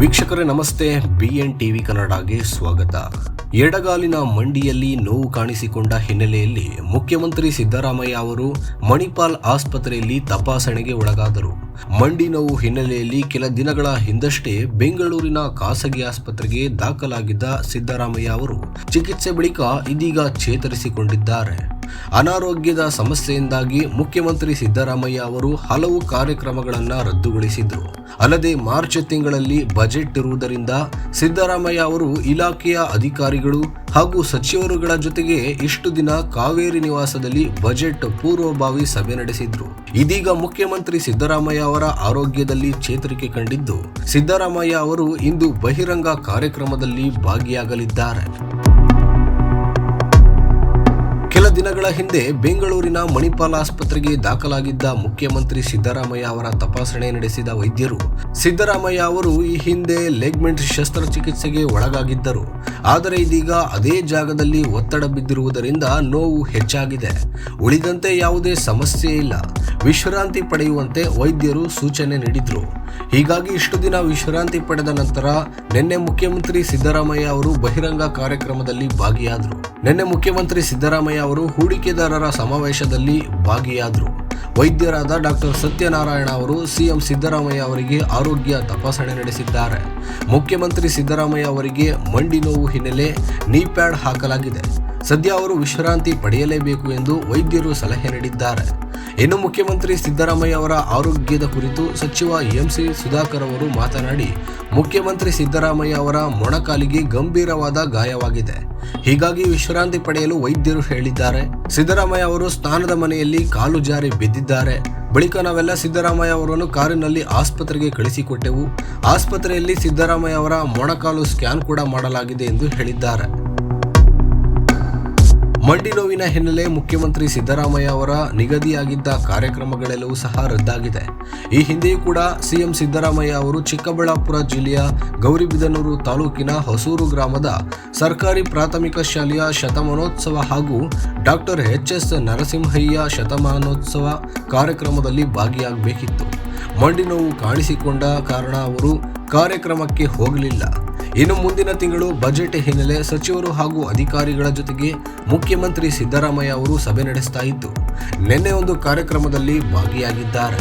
ವೀಕ್ಷಕರೇ, ನಮಸ್ತೆ. B N TV ಕನ್ನಡಗೆ ಸ್ವಾಗತ. ಎಡಗಾಲಿನ ಮಂಡಿಯಲ್ಲಿ ನೋವು ಕಾಣಿಸಿಕೊಂಡ ಹಿನ್ನೆಲೆಯಲ್ಲಿ ಮುಖ್ಯಮಂತ್ರಿ ಸಿದ್ದರಾಮಯ್ಯ ಅವರು ಮಣಿಪಾಲ್ ಆಸ್ಪತ್ರೆಯಲ್ಲಿ ತಪಾಸಣೆಗೆ ಒಳಗಾದರು. ಮಂಡಿ ನೋವು ಹಿನ್ನೆಲೆಯಲ್ಲಿ ಕೆಲ ದಿನಗಳ ಹಿಂದಷ್ಟೇ ಬೆಂಗಳೂರಿನ ಖಾಸಗಿ ಆಸ್ಪತ್ರೆಗೆ ದಾಖಲಾಗಿದ್ದ ಸಿದ್ದರಾಮಯ್ಯ ಅವರು ಚಿಕಿತ್ಸೆ ಬಳಿಕ ಇದೀಗ ಚೇತರಿಸಿಕೊಂಡಿದ್ದಾರೆ. ಅನಾರೋಗ್ಯದ ಸಮಸ್ಯೆಯಿಂದಾಗಿ ಮುಖ್ಯಮಂತ್ರಿ ಸಿದ್ದರಾಮಯ್ಯ ಅವರು ಹಲವು ಕಾರ್ಯಕ್ರಮಗಳನ್ನು ರದ್ದುಗೊಳಿಸಿದ್ರು. ಅಲ್ಲದೆ ಮಾರ್ಚ್ ತಿಂಗಳಲ್ಲಿ ಬಜೆಟ್ ಇರುವುದರಿಂದ ಸಿದ್ದರಾಮಯ್ಯ ಅವರು ಇಲಾಖೆಯ ಅಧಿಕಾರಿಗಳು ಹಾಗೂ ಸಚಿವರುಗಳ ಜೊತೆಗೆ ಇಷ್ಟು ದಿನ ಕಾವೇರಿ ನಿವಾಸದಲ್ಲಿ ಬಜೆಟ್ ಪೂರ್ವಭಾವಿ ಸಭೆ ನಡೆಸಿದ್ರು. ಇದೀಗ ಮುಖ್ಯಮಂತ್ರಿ ಸಿದ್ದರಾಮಯ್ಯ ಅವರ ಆರೋಗ್ಯದಲ್ಲಿ ಚೇತರಿಕೆ ಕಂಡಿದ್ದು, ಸಿದ್ದರಾಮಯ್ಯ ಅವರು ಇಂದು ಬಹಿರಂಗ ಕಾರ್ಯಕ್ರಮದಲ್ಲಿ ಭಾಗಿಯಾಗಲಿದ್ದಾರೆ. ದಿನಗಳ ಹಿಂದೆ ಬೆಂಗಳೂರಿನ ಮಣಿಪಾಲ್ ಆಸ್ಪತ್ರೆಗೆ ದಾಖಲಾಗಿದ್ದ ಮುಖ್ಯಮಂತ್ರಿ ಸಿದ್ದರಾಮಯ್ಯ ಅವರ ತಪಾಸಣೆ ನಡೆಸಿದ ವೈದ್ಯರು, ಸಿದ್ದರಾಮಯ್ಯ ಅವರು ಈ ಹಿಂದೆ ಲೆಗ್ಮೆಂಟ್ ಶಸ್ತ್ರಚಿಕಿತ್ಸೆಗೆ ಒಳಗಾಗಿದ್ದರು. ಆದರೆ ಇದೀಗ ಅದೇ ಜಾಗದಲ್ಲಿ ಒತ್ತಡ ಬಿದ್ದಿರುವುದರಿಂದ ನೋವು ಹೆಚ್ಚಾಗಿದೆ. ಉಳಿದಂತೆ ಯಾವುದೇ ಸಮಸ್ಯೆ ಇಲ್ಲ. ವಿಶ್ರಾಂತಿ ಪಡೆಯುವಂತೆ ವೈದ್ಯರು ಸೂಚನೆ ನೀಡಿದ್ರು. ಹೀಗಾಗಿ ಇಷ್ಟು ದಿನ ವಿಶ್ರಾಂತಿ ಪಡೆದ ನಂತರ ನಿನ್ನೆ ಮುಖ್ಯಮಂತ್ರಿ ಸಿದ್ದರಾಮಯ್ಯ ಅವರು ಬಹಿರಂಗ ಕಾರ್ಯಕ್ರಮದಲ್ಲಿ ಭಾಗಿಯಾದರು. ನಿನ್ನೆ ಮುಖ್ಯಮಂತ್ರಿ ಸಿದ್ದರಾಮಯ್ಯ ಅವರು ಹೂಡಿಕೆದಾರರ ಸಮಾವೇಶದಲ್ಲಿ ಭಾಗಿಯಾದರು. ವೈದ್ಯರಾದ ಡಾಕ್ಟರ್ ಸತ್ಯನಾರಾಯಣ ಅವರು ಸಿಎಂ ಸಿದ್ದರಾಮಯ್ಯ ಅವರಿಗೆ ಆರೋಗ್ಯ ತಪಾಸಣೆ ನಡೆಸಿದ್ದಾರೆ. ಮುಖ್ಯಮಂತ್ರಿ ಸಿದ್ದರಾಮಯ್ಯ ಅವರಿಗೆ ಮಂಡಿ ನೋವು ಹಿನ್ನೆಲೆ ನೀ ಪ್ಯಾಡ್ ಹಾಕಲಾಗಿದೆ. ಸದ್ಯ ಅವರು ವಿಶ್ರಾಂತಿ ಪಡೆಯಲೇಬೇಕು ಎಂದು ವೈದ್ಯರು ಸಲಹೆ ನೀಡಿದ್ದಾರೆ. ಇನ್ನು ಮುಖ್ಯಮಂತ್ರಿ ಸಿದ್ದರಾಮಯ್ಯ ಅವರ ಆರೋಗ್ಯದ ಕುರಿತು ಸಚಿವ ಎಂಸಿ ಸುಧಾಕರ್ ಅವರು ಮಾತನಾಡಿ, ಮುಖ್ಯಮಂತ್ರಿ ಸಿದ್ದರಾಮಯ್ಯ ಅವರ ಮೊಣಕಾಲಿಗೆ ಗಂಭೀರವಾದ ಗಾಯವಾಗಿದೆ. ಹೀಗಾಗಿ ವಿಶ್ರಾಂತಿ ಪಡೆಯಲು ವೈದ್ಯರು ಹೇಳಿದ್ದಾರೆ. ಸಿದ್ದರಾಮಯ್ಯ ಅವರು ಸ್ನಾನದ ಮನೆಯಲ್ಲಿ ಕಾಲು ಜಾರಿ ಬಿದ್ದಿದ್ದಾರೆ. ಬಳಿಕ ನಾವೆಲ್ಲ ಸಿದ್ದರಾಮಯ್ಯ ಅವರನ್ನು ಕಾರಿನಲ್ಲಿ ಆಸ್ಪತ್ರೆಗೆ ಕಳಿಸಿಕೊಟ್ಟೆವು. ಆಸ್ಪತ್ರೆಯಲ್ಲಿ ಸಿದ್ದರಾಮಯ್ಯ ಅವರ ಮೊಣಕಾಲು ಸ್ಕ್ಯಾನ್ ಕೂಡ ಮಾಡಲಾಗಿದೆ ಎಂದು ಹೇಳಿದ್ದಾರೆ. ಮಂಡಿ ನೋವಿನ ಹಿನ್ನೆಲೆ ಮುಖ್ಯಮಂತ್ರಿ ಸಿದ್ದರಾಮಯ್ಯ ಅವರ ನಿಗದಿಯಾಗಿದ್ದ ಕಾರ್ಯಕ್ರಮಗಳೆಲ್ಲವೂ ಸಹ ರದ್ದಾಗಿದೆ. ಈ ಹಿಂದೆಯೂ ಕೂಡ ಸಿಎಂ ಸಿದ್ದರಾಮಯ್ಯ ಅವರು ಚಿಕ್ಕಬಳ್ಳಾಪುರ ಜಿಲ್ಲೆಯ ಗೌರಿಬಿದನೂರು ತಾಲೂಕಿನ ಹೊಸೂರು ಗ್ರಾಮದ ಸರ್ಕಾರಿ ಪ್ರಾಥಮಿಕ ಶಾಲೆಯ ಶತಮಾನೋತ್ಸವ ಹಾಗೂ ಡಾಕ್ಟರ್ ಎಚ್ ಎಸ್ ನರಸಿಂಹಯ್ಯ ಶತಮಾನೋತ್ಸವ ಕಾರ್ಯಕ್ರಮದಲ್ಲಿ ಭಾಗಿಯಾಗಬೇಕಿತ್ತು. ಮಂಡಿ ನೋವು ಕಾಣಿಸಿಕೊಂಡ ಕಾರಣ ಅವರು ಕಾರ್ಯಕ್ರಮಕ್ಕೆ ಹೋಗಲಿಲ್ಲ. ಇನ್ನು ಮುಂದಿನ ತಿಂಗಳು ಬಜೆಟ್ ಹಿನ್ನೆಲೆ ಸಚಿವರು ಹಾಗೂ ಅಧಿಕಾರಿಗಳ ಜೊತೆಗೆ ಮುಖ್ಯಮಂತ್ರಿ ಸಿದ್ದರಾಮಯ್ಯ ಅವರು ಸಭೆ ನಡೆಸ್ತಾ ಇದ್ದು, ನಿನ್ನೆ ಒಂದು ಕಾರ್ಯಕ್ರಮದಲ್ಲಿ ಭಾಗಿಯಾಗಿದ್ದಾರೆ.